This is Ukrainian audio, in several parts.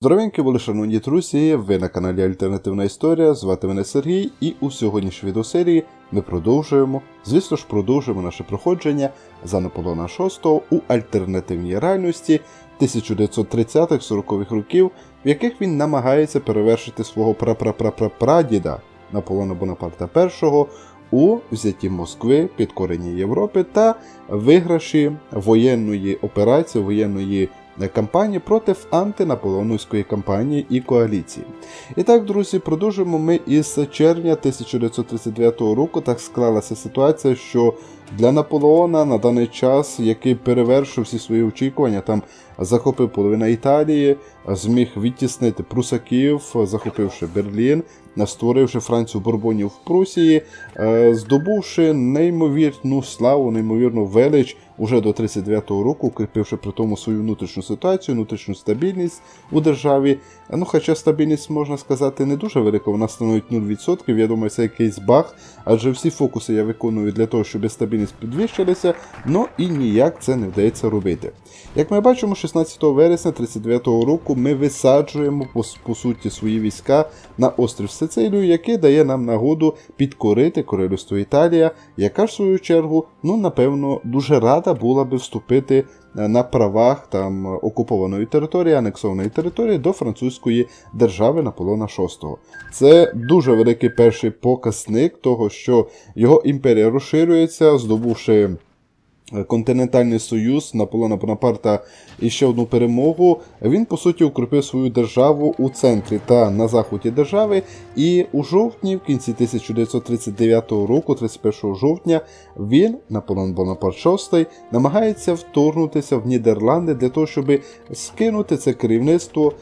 Здоровенькі були шановні друзі, ви на каналі Альтернативна Історія, звати мене Сергій, і у сьогоднішній відеосерії ми продовжуємо, звісно ж, продовжуємо наше проходження за Наполеона VI у альтернативній реальності 1930-40-х років, в яких він намагається перевершити свого прапрапрапрапрадіда Наполеона Бонапарта І у взятті Москви, підкоренні Європи та виграші воєнної операції, воєнної кампанії проти антинаполеоновської кампанії і коаліції. І так, друзі, продовжуємо ми із червня 1939 року. Так склалася ситуація, що для Наполеона на даний час, який перевершив всі свої очікування, там захопив половину Італії, зміг відтіснити прусаків, захопивши Берлін, створивши Францію Бурбонів в Прусії, е, здобувши неймовірну славу, неймовірну велич уже до 39-го року, укріпивши при тому свою внутрішню ситуацію, внутрішню стабільність у державі. Ну, хоча стабільність, можна сказати, не дуже велика, вона становить 0%. Я думаю, це якийсь баг, адже всі фокуси я виконую для того, щоб стабільність підвищилася, ну і ніяк це не вдається робити. Як ми бачимо, 16 вересня 39-го року ми висаджуємо по, по суті свої війська на острів Сицилію, який дає нам нагоду підкорити королівство Італія, яка в свою чергу, ну напевно, дуже рада була би вступити на правах там окупованої території, анексованої території до французької держави Наполеона VI. Це дуже великий перший показник того, що його імперія розширюється, здобувши. Континентальний союз Наполеона Бонапарта і ще одну перемогу. Він по суті укріпив свою державу у центрі та на заході держави. І у жовтні, в кінці 1939 року, 31 жовтня, він, Наполеон Бонапарт VI, намагається вторгнутися в Нідерланди для того, щоб скинути це керівництво.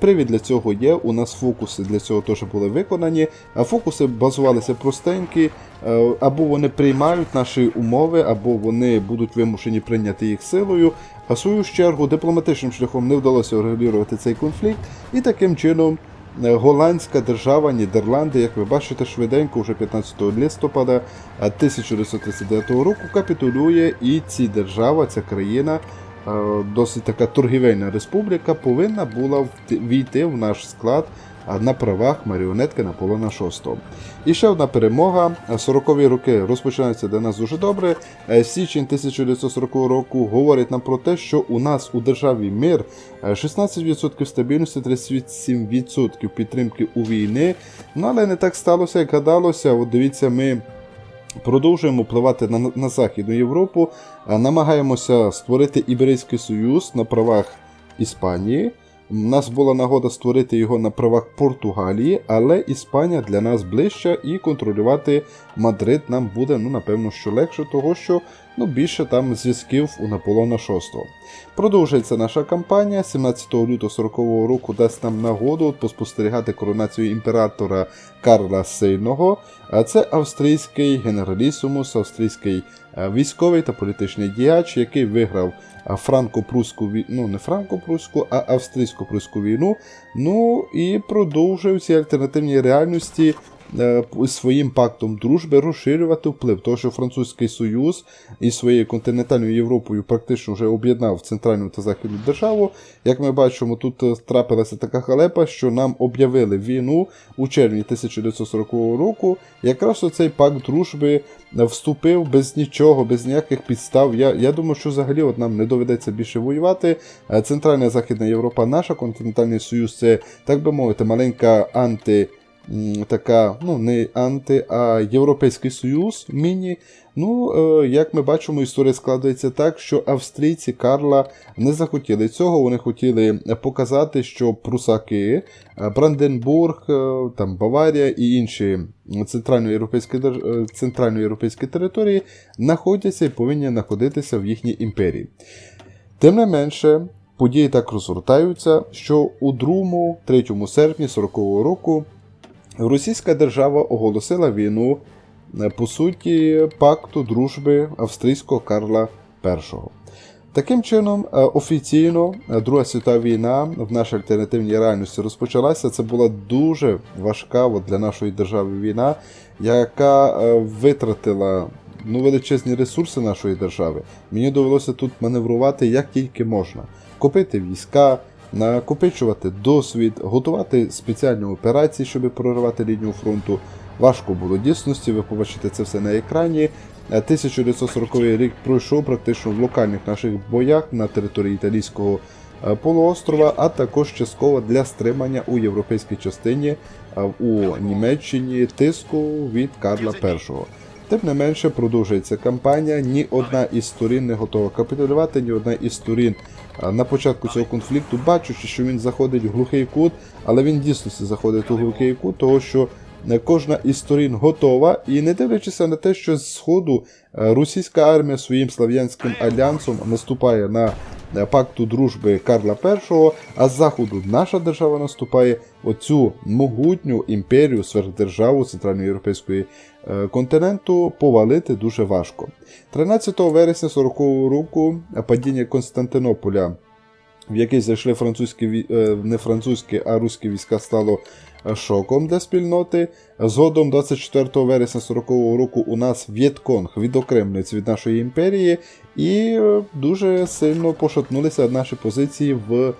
Привід для цього є. У нас фокуси для цього теж були виконані. А фокуси базувалися простенькі. Або вони приймають наші умови, або вони будуть вимушені прийняти їх силою. А в свою чергу дипломатичним шляхом не вдалося урегулювати цей конфлікт, і таким чином голландська держава, Нідерланди, як ви бачите, швиденько, вже 15 листопада 1939 року капітулює, і ці держава, ця країна. Досить така торгівельна республіка повинна була війти в наш склад на правах маріонетки Наполеона VI. І ще одна перемога. 40-ві роки розпочинаються для нас дуже добре. Січень 1940 року говорить нам про те, що у нас у державі мир 16% стабільності, 37% підтримки у війни. Ну але не так сталося, як гадалося. От дивіться, ми. Продовжуємо впливати на на Західну Європу, намагаємося створити Іберійський Союз на правах Іспанії. У нас була нагода створити його на правах Португалії, але Іспанія для нас ближча і контролювати Мадрид нам буде, ну, напевно, що легше, того що ну, більше там зв'язків у Наполеона VI. Продовжується наша кампанія. 17 лютого 40 року дасть нам нагоду поспостерігати коронацію імператора Карла Сильного. Це австрійський генералісумус, австрійський військовий та політичний діяч, який виграв франко-прусську війну, ну не Франко-Пруську, а Австрійсько-Пруську війну. Ну і продовжує в альтернативні реальності своїм пактом дружби розширювати вплив, тому що Французький Союз із своєю континентальною Європою практично вже об'єднав центральну та західну державу. Як ми бачимо, тут е, трапилася така халепа, що нам об'явили війну у червні 1940 року. Якраз оцей пакт дружби е, вступив без нічого, без ніяких підстав. Я я думаю, що взагалі от нам не доведеться більше воювати. Центральна Західна Європа, наша континентальний союз це, так би мовити, маленька анти така, ну, не анти, а Європейський Союз міні. Ну, е, як ми бачимо, історія складається так, що австрійці Карла не захотіли цього. Вони хотіли показати, що прусаки, е, Бранденбург, е, там Баварія і інші центральноєвропейські центральноєвропейські території знаходяться і повинні знаходитися в їхній імперії. Тим не менше, події так розгортаються, що у 2-3 серпні 40-го року Російська держава оголосила війну е, по суті пакту дружби австрійського Карла І. Таким чином, е, офіційно е, Друга світова війна в нашій альтернативній реальності розпочалася. Це була дуже важка от, для нашої держави війна, яка витратила ну, величезні ресурси нашої держави. Мені довелося тут маневрувати як тільки можна, купити війська накопичувати досвід, готувати спеціальні операції, щоб проривати лінію фронту. Важко було дійсності, ви побачите це все на екрані. Е, 1940 рік пройшов практично в локальних наших боях на території італійського е, полуострова, а також частково для стримання у європейській частині е, у Німеччині тиску від Карла І. Тим не менше продовжується кампанія. Ні одна із сторін не готова капітулювати, ні одна із сторін на початку цього конфлікту, бачучи, що він заходить в глухий кут, але він дійсно заходить у глухий кут, того що не кожна із сторін готова, і не дивлячись на те, що з сходу е, російська армія своїм слав'янським альянсом наступає на е, пакту дружби Карла І, а з заходу наша держава наступає оцю могутню імперію, сверхдержаву центральноєвропейської е, континенту повалити дуже важко. 13 вересня 40-го року е, падіння Константинополя, в який зайшли французькі е, не французькі, а руські війська, стало е, шоком для спільноти. Згодом 24 вересня 40-го року у нас В'єтконг відокремлюється від нашої імперії і е, дуже сильно пошатнулися наші позиції в е,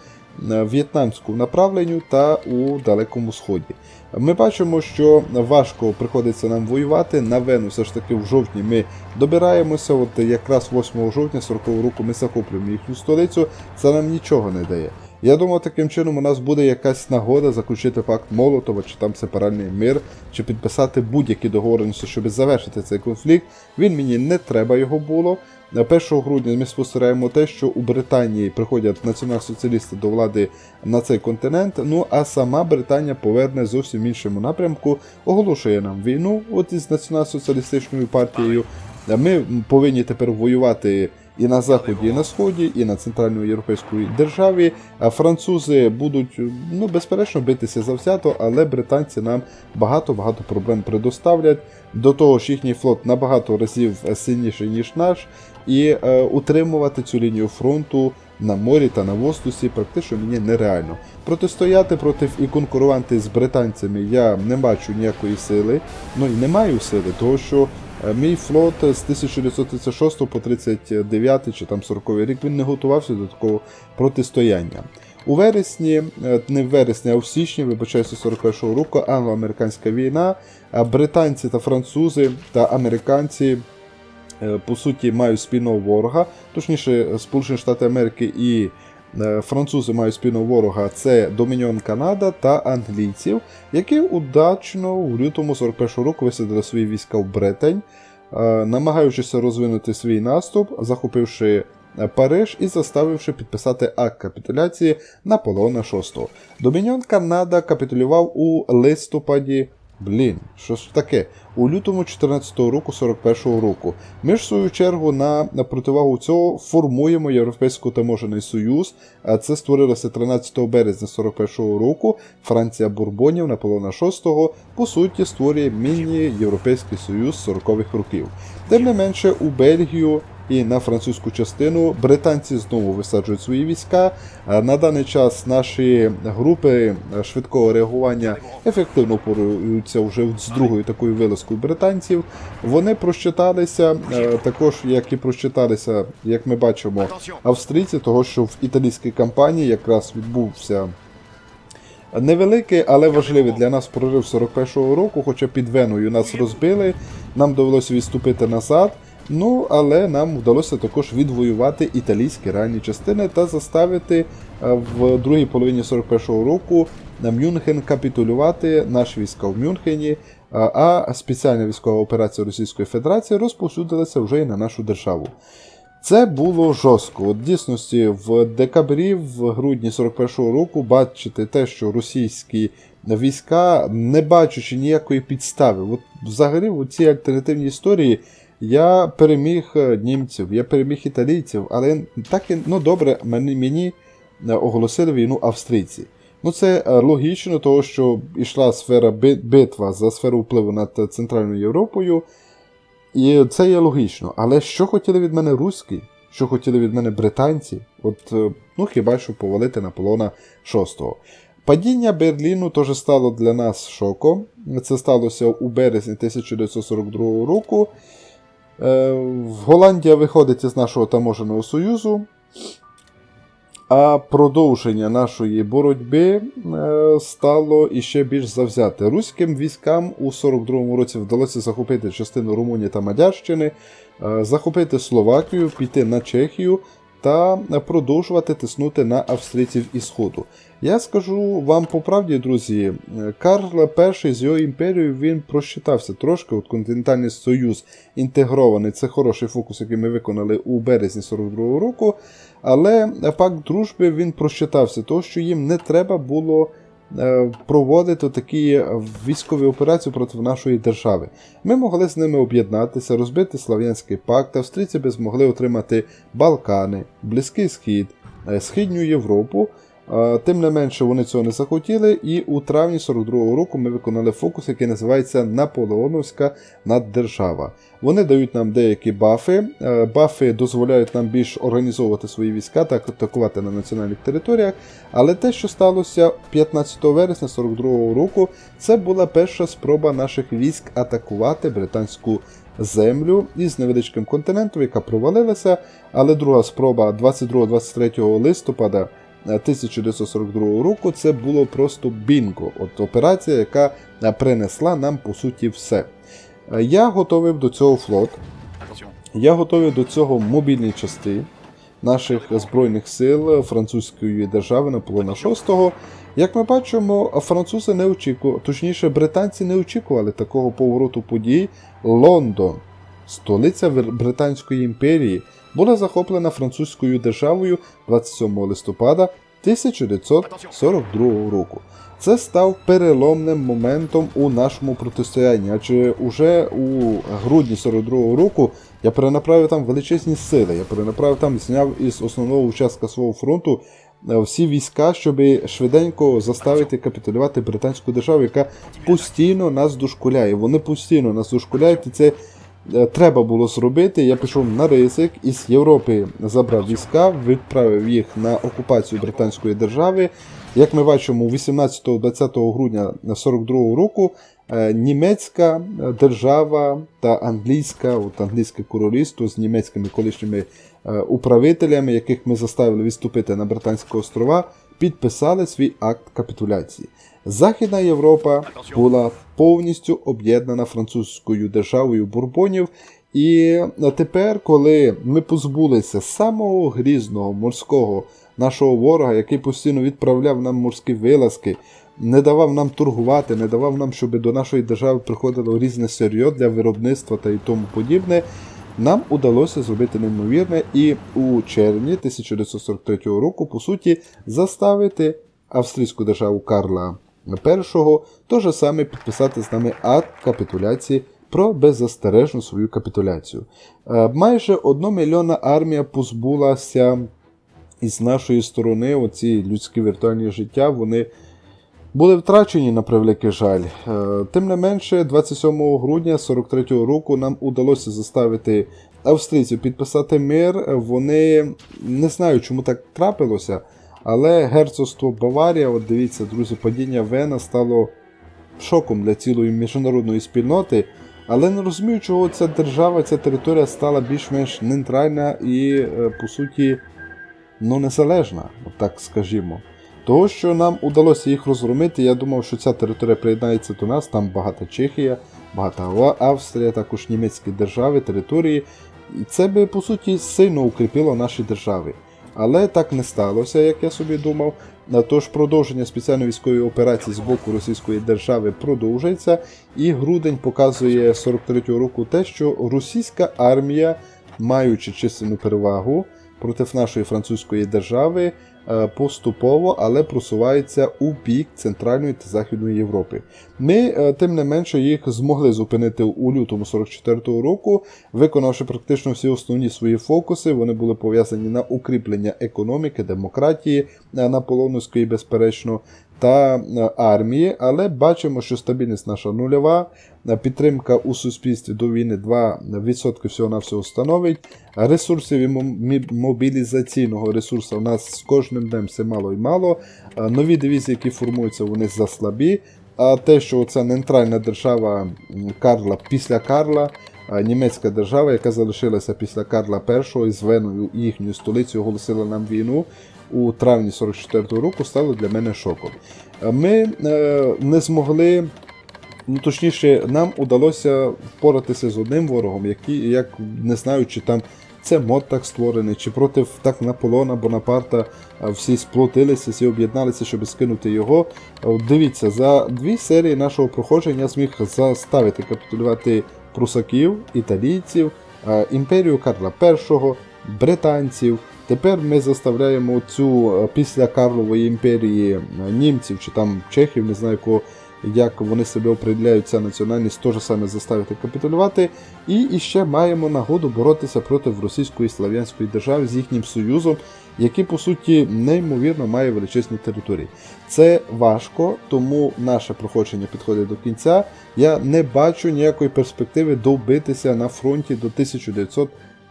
в'єтнамському направленню та у Далекому Сході. Ми бачимо, що важко приходиться нам воювати. На Вену все ж таки в жовтні ми добираємося. От якраз 8 жовтня 40-го року ми захоплюємо їхню столицю. Це нам нічого не дає. Я думаю, таким чином у нас буде якась нагода заключити пакт Молотова, чи там сепаральний мир, чи підписати будь-які договореності, щоб завершити цей конфлікт. Він мені не треба його було. 1 грудня ми спостерігаємо те, що у Британії приходять націонал-соціалісти до влади на цей континент. Ну а сама Британія поверне зовсім іншому напрямку, оголошує нам війну от із націонал-соціалістичною партією. Ми повинні тепер воювати і на заході, і на сході, і на центральноєвропейській державі. А французи будуть ну безперечно битися завзято, але британці нам багато багато проблем предоставлять. До того ж, їхній флот набагато разів сильніший ніж наш, і е, утримувати цю лінію фронту на морі та на воздусі практично мені нереально. Протистояти проти і конкурувати з британцями я не бачу ніякої сили, ну і не маю сили, того що мій флот з 1936 по 39 чи там 40 рік він не готувався до такого протистояння. У вересні, е, не в вересні, а в січні, вибачаюся, 41-го року, англо-американська війна, британці та французи та американці е, по суті мають спільного ворога, точніше, Сполучені Штати Америки і е, французи мають спільного ворога це Домініон Канада та англійців, які удачно у лютому 41 року висадили свої війська в Бретень, е, намагаючися розвинути свій наступ, захопивши е, Париж і заставивши підписати акт капітуляції Наполеона VI. Домініон Канада капітулював у листопаді. Блін, що ж таке? У лютому 14-го року 41-го року. Ми ж в свою чергу на, на противагу цього формуємо Європейський таможений союз. А це створилося 13 березня 41-го року. Франція Бурбонів Наполеона VI по суті створює міні-європейський союз 40-х років. Тим не менше, у Бельгію і на французьку частину британці знову висаджують свої війська. Е, На даний час наші групи е, швидкого реагування ефективно поруються вже з другою такою вилазкою британців. Вони просчиталися е, також, як і просчиталися, як ми бачимо, австрійці, того що в італійській кампанії якраз відбувся. Невеликий, але важливий для нас прорив 41-го року, хоча під Веною нас розбили, нам довелося відступити назад. Ну, але нам вдалося також відвоювати італійські ранні частини та заставити е, в другій половині 41-го року на Мюнхен капітулювати наші війська в Мюнхені, е, а спеціальна військова операція Російської Федерації розповсюдилася вже і на нашу державу. Це було жорстко. От дійсності в декабрі, в грудні 41-го року, бачите те, що російські війська, не бачачи ніякої підстави, от взагалі цій альтернативній історії я переміг е, німців, я переміг італійців, але так і ну добре, мені, мені е, оголосили війну австрійці. Ну це е, логічно, тому що йшла сфера битва за сферу впливу над Центральною Європою. І це є логічно. Але що хотіли від мене руські? Що хотіли від мене британці? От, ну хіба що повалити Наполеона VI. Падіння Берліну теж стало для нас шоком. Це сталося у березні 1942 року. Е, Голландія виходить із нашого таможеного союзу. А продовження нашої боротьби е, стало іще більш завзяте. Руським військам у 42-му році вдалося захопити частину Румунії та Мадярщини, е, захопити Словакію, піти на Чехію та продовжувати тиснути на австрійців і Сходу. Я скажу вам по правді, друзі, е, Карл І з його імперією він просчитався трошки. От континентальний союз інтегрований. Це хороший фокус, який ми виконали у березні 42-го року. Але пак дружби він просчитався, того, що їм не треба було проводити такі військові операції проти нашої держави. Ми могли з ними об'єднатися, розбити Слав'янський пакт, австрійці би змогли отримати Балкани, Близький Схід, е, Східню Європу. Тим не менше вони цього не захотіли, і у травні 42-го року ми виконали фокус, який називається Наполеоновська наддержава. Вони дають нам деякі бафи. Е, Бафи дозволяють нам більш організовувати свої війська та атакувати на національних територіях. Але те, що сталося 15 вересня 42-го року, це була перша спроба наших військ атакувати британську землю із невеличким континентом, яка провалилася. Але друга спроба 22-23 листопада. 1942 року це було просто бінго. От операція, яка е, принесла нам по суті все. Е, Я готовив до цього флот, я готовив до цього мобільні частини наших збройних сил французької держави Наполеона VI. Як ми бачимо, французи не очікували, точніше, британці не очікували такого повороту подій. Лондон, столиця Британської імперії, була захоплена французькою державою 27 листопада 1942 року. Це став переломним моментом у нашому протистоянні, адже уже у грудні 42-го року я перенаправив там величезні сили. Я перенаправив там, зняв із основного участка свого фронту е, всі війська, щоб швиденько заставити капітулювати британську державу, яка постійно нас дошкуляє. Вони постійно нас дошкуляють, і це треба було зробити. Я пішов на ризик із Європи забрав війська, відправив їх на окупацію британської держави. Як ми бачимо, 18-20 грудня 42-го року е, німецька е, держава та англійська, от англійське королівство з німецькими колишніми е, управителями, яких ми заставили відступити на Британські острова, підписали свій акт капітуляції. Західна Європа була повністю об'єднана французькою державою бурбонів. І тепер, коли ми позбулися самого грізного морського нашого ворога, який постійно відправляв нам морські вилазки, не давав нам торгувати, не давав нам, щоб до нашої держави приходило різне сир'йо для виробництва та й тому подібне. Нам удалося зробити неймовірне і у червні 1943 року, по суті, заставити австрійську державу Карла І то же саме підписати з нами акт капітуляції про беззастережну свою капітуляцію. Е, Майже 1 мільйона армія позбулася із нашої сторони оці людські віртуальні життя, вони були втрачені на превеликий жаль. Е, Тим не менше, 27 грудня 43-го року нам удалося заставити австрійців підписати мир. Вони не знаю, чому так трапилося, але герцогство Баварія, от дивіться, друзі, падіння Вена стало шоком для цілої міжнародної спільноти. Але не розумію, чого ця держава, ця територія стала більш-менш нейтральна і, е, по суті, ну, незалежна, так скажімо. Того, що нам удалося їх розгромити, я думав, що ця територія приєднається до нас, там багата Чехія, багата Австрія, також німецькі держави, території. І це би, по суті, сильно укріпило наші держави. Але так не сталося, як я собі думав. Тож продовження спеціальної військової операції з боку Російської держави продовжується, і грудень показує 43-го року те, що російська армія, маючи численну перевагу проти нашої французької держави, поступово, але просувається у бік Центральної та Західної Європи. Ми, е, тим не менше, їх змогли зупинити у лютому 44-го року, виконавши практично всі основні свої фокуси. Вони були пов'язані на укріплення економіки, демократії на Наполеоновської, безперечно, та е, армії, але бачимо, що стабільність наша нульова, е, підтримка у суспільстві до війни 2% всього на всього становить. Ресурсів і мобілізаційного ресурсу у нас з кожним днем все мало і мало. Е, Нові дивізії, які формуються, вони заслабі. А те, що ця нейтральна держава Карла після Карла, німецька держава, яка залишилася після Карла І з Веною їхньою столицею, оголосила нам війну. У травні 44-го року стало для мене шоком. Ми е, не змогли. Ну, точніше, нам удалося впоратися з одним ворогом, який, як не знаю, чи там це мод так створений, чи проти так Наполеона Бонапарта всі сплотилися, всі об'єдналися, щоб скинути його. Дивіться, за дві серії нашого проходження я зміг заставити капітулювати прусаків, італійців, імперію Карла І, британців. Тепер ми заставляємо цю е, після Карлової імперії е, німців чи там чехів, не знаю кого, як вони себе определяють, ця національність теж саме заставити капітулювати. І іще маємо нагоду боротися проти російської слав'янської держави з їхнім союзом, який по суті неймовірно має величезні території. Це важко, тому наше проходження підходить до кінця. Я не бачу ніякої перспективи добитися на фронті до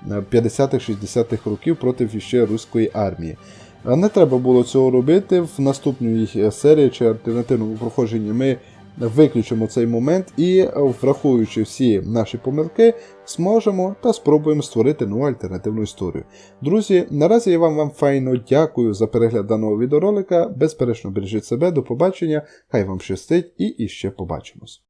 1950-60-х років проти іще руської армії. Не треба було цього робити. В наступній е, серії чи альтернативному проходженні ми виключимо цей момент і, е, враховуючи всі наші помилки, зможемо та спробуємо створити нову альтернативну історію. Друзі, наразі я вам, вам файно дякую за перегляд даного відеоролика. Безперечно, бережіть себе, до побачення, хай вам щастить і іще побачимось.